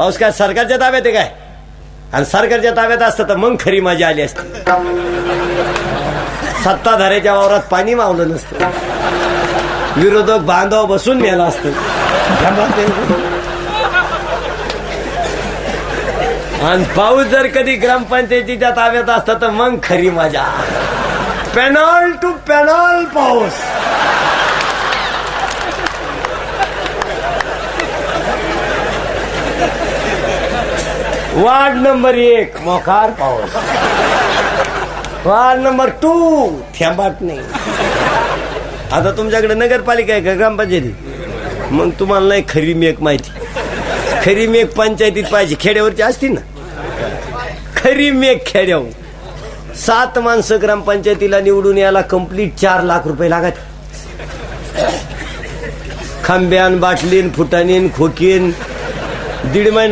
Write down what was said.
पाऊस काय सरकारच्या ताब्यात आहे काय? आणि सरकारच्या ताब्यात असतं तर मग खरी मजा आली असती. सत्ताधाऱ्याच्या वावरात पाणी मावलं नसतं. विरोधक बांधव बसून नेला असतो. आणि पाऊस जर कधी ग्रामपंचायतीच्या ताब्यात असता तर मग खरी मजा पॅनॉल टू पॅनॉल पाऊस. वार्ड नंबर एक मोकार पाऊस. वार्ड नंबर टू थेंबाट नाही. आता तुमच्याकडे नगरपालिका आहे का ग्रामपंचायती? मग तुम्हाला नाही खरी मेक माहिती. खरी मेक पंचायतीत पाहिजे खेड्यावरची असती ना. खरी मेक खेड्यावर सात माणसं ग्रामपंचायतीला निवडून यायला कंप्लीट चार लाख रुपये लागत. खांब्यान बाटलीन फुटानीन खोकीन. दीड महिना